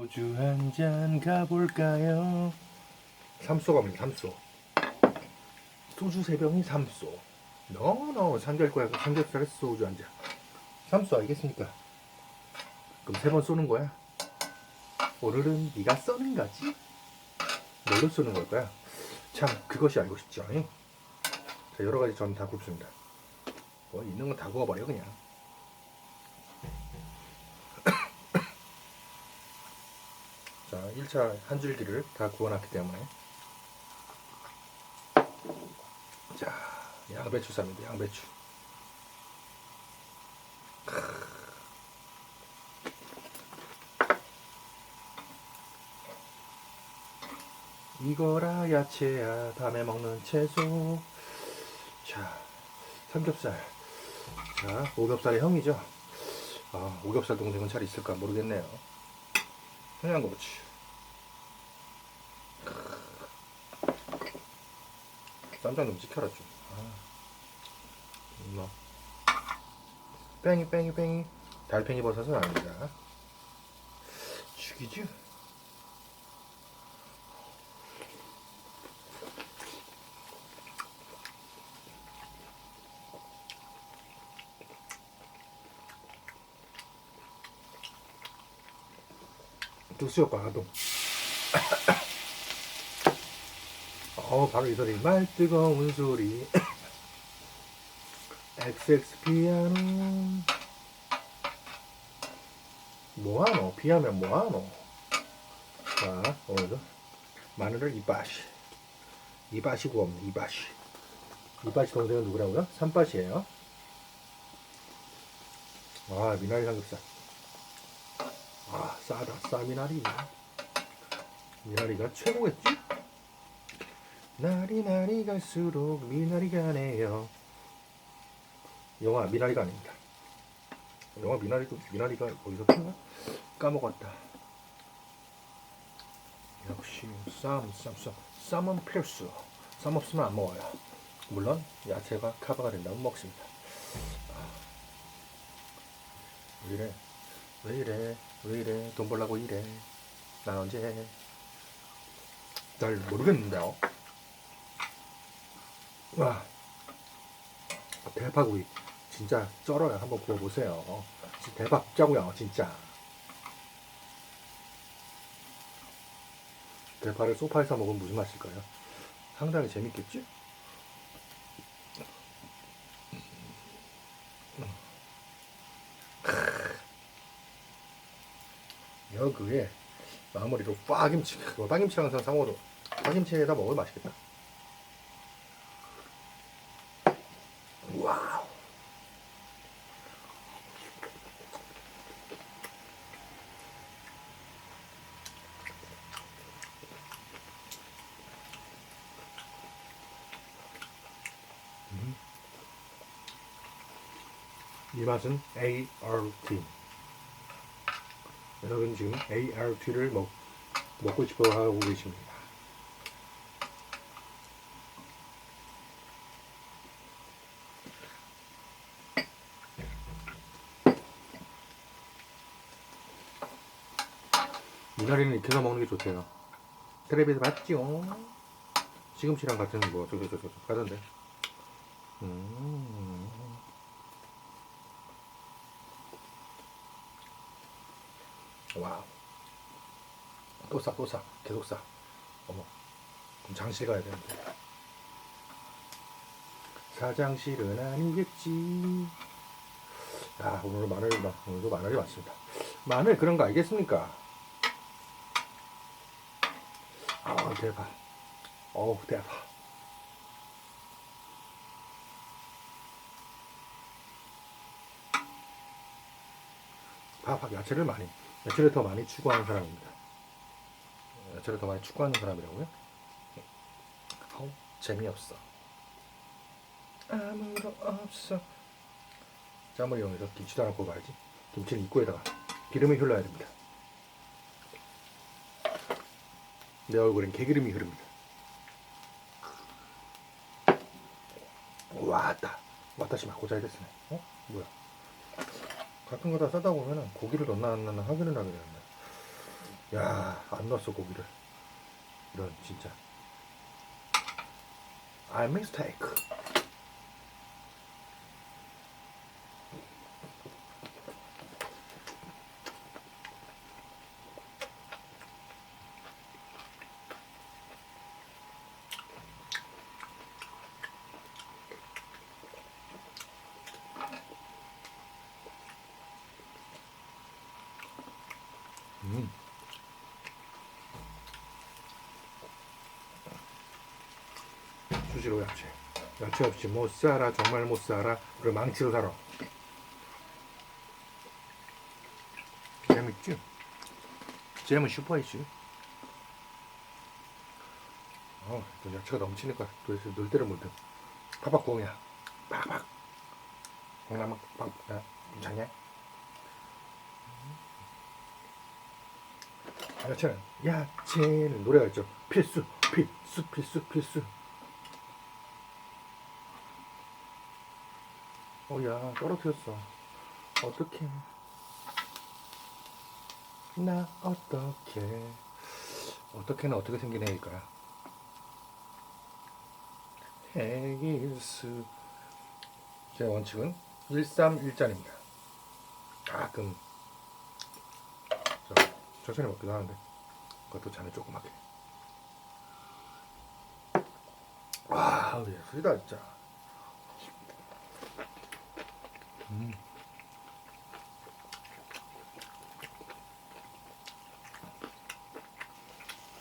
소주 한 잔 가볼까요? 삼소 갑니다. 삼소. 소주 세 병이 삼소. 너너 삼겹 거야. 삼겹살에 소주 한 잔. 삼소 알겠습니까? 그럼 세 번 쏘는 거야. 오늘은 네가 쏘는 거지? 뭘로 쏘는 걸까요? 참 그것이 알고 싶죠. 잉? 자 여러 가지 전 다 굽습니다. 뭐 있는 건 다 구워버려 그냥. 자, 1차 한 줄기를 다 구워놨기 때문에. 자, 양배추 쌉니다. 양배추. 이거라 야채야 다음에 먹는 채소. 자 삼겹살. 자 오겹살의 형이죠. 아 오겹살 동생은 잘 있을까 모르겠네요 청양고추 쌈장 좀 지켜라 좀 아. 뭐. 뺑이 뺑이 뺑이 달팽이 버섯은 아닙니다 죽이죠 특수효과 가동. 어, 바로 이 소리. 말 뜨거운 소리. XX 피아노. 뭐하노? 피하면 뭐하노? 자, 오늘도 마늘을 이빠시. 이빠시 구웁니다. 이빠시. 이빠시 동생은 누구라고요? 삼빠시예요. 아, 미나리 삼겹살. 아 싸다 싸 미나리 미나리가 최고겠지? 날이 날이 갈수록 미나리가 네요. 영화 미나리가 아닙니다. 영화 미나리도 미나리가 어디서 켰나? 까먹었다. 역시 쌈, 쌈, 쌈. 쌈은 필수. 쌈 없으면 안 먹어요. 물론 야채가 커버가 된다면 먹습니다. 아, 왜 이래? 왜 이래 왜 이래? 돈 벌라고 이래? 난 언제 잘 모르겠는데요. 와 대파구이. 진짜 쩔어요. 한번 구워보세요. 대박 짜고요 진짜. 대파를 소파에서 먹으면 무슨 맛일까요? 상당히 재밌겠지? 여기에 마무리로 빠김치 그거 빠김치랑 항상 상호로 빠김치에다 먹으면 맛있겠다. 와우. 음. 이 맛은 ART 여러분 지금 ART를 먹, 먹고 싶어 하고 계십니다. 미나리는 익혀서 먹는 게 좋대요. 텔레비에서 봤지요? 시금치랑 같은 뭐 저저저저 가던데. 음. 와우. 또 싸, 또 싸. 계속 싸. 어머. 그럼 장실 가야 되는데. 사장실은 아니겠지. 야, 오늘 마늘, 오늘도 마늘이 많습니다. 마늘 그런 거 알겠습니까? 아, 대박. 어우, 대박. 밥, 야채를 많이, 야채를 더 많이 추구하는 사람입니다. 야채를 더 많이 추구하는 사람이라고요? 아우, 재미없어. 아무도 없어. 짬을 이용해서 김치도 하나 구워봐야지. 김치는 입구에다가 기름이 흘러야 됩니다. 내 얼굴엔 개기름이 흐릅니다. 왔다. 왔다시 막 고자이 됐으네. 어? 뭐야? 가끔 가다 싸다 보면은 고기를 넣나 안 넣나 확인을 하게 되는데. 야, 안 넣었어 고기를. 이런 진짜. I mistake. 음. 수시로 야채. 야채 없이 못 살아, 정말 못 살아. 그리고 망치로 살아. 재밌지? 잼은 슈퍼이지. 어, 또 야채가 넘치니까 도대체 놀 때를 못 해. 팍팍 구우냐. 팍팍. 콩나물 팍, 야, 괜찮냐? 야채는 야채는 노래가 있죠. 필수, 필수, 필수, 필수. 어야 떨어뜨렸어. 어떡해. 나 어떡해. 어떻게는 어떻게 생긴 애일까요? 해일수. 제 원칙은 131잔입니다. 가끔 저, 천천히 먹기도 하는데 그것도 잔에 조그맣게. 와, 예술이다 진짜. 음.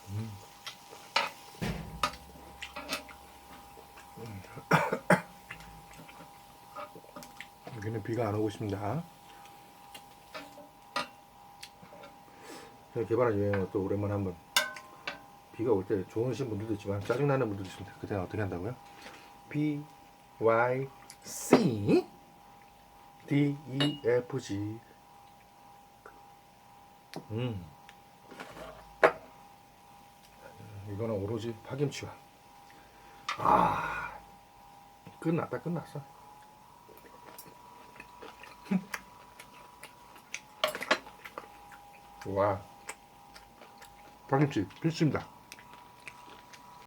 음. 음. 여기는 비가 안 오고 있습니다. 제가 개발한 유행어 또 오랜만에 한번 비가 올 때 좋으신 분들도 있지만 짜증나는 분들도 있습니다. 그때는 어떻게 한다고요? B Y C D E F G 음 이거는 오로지 파김치와 아 끝났다 끝났어 와 파김치 필수입니다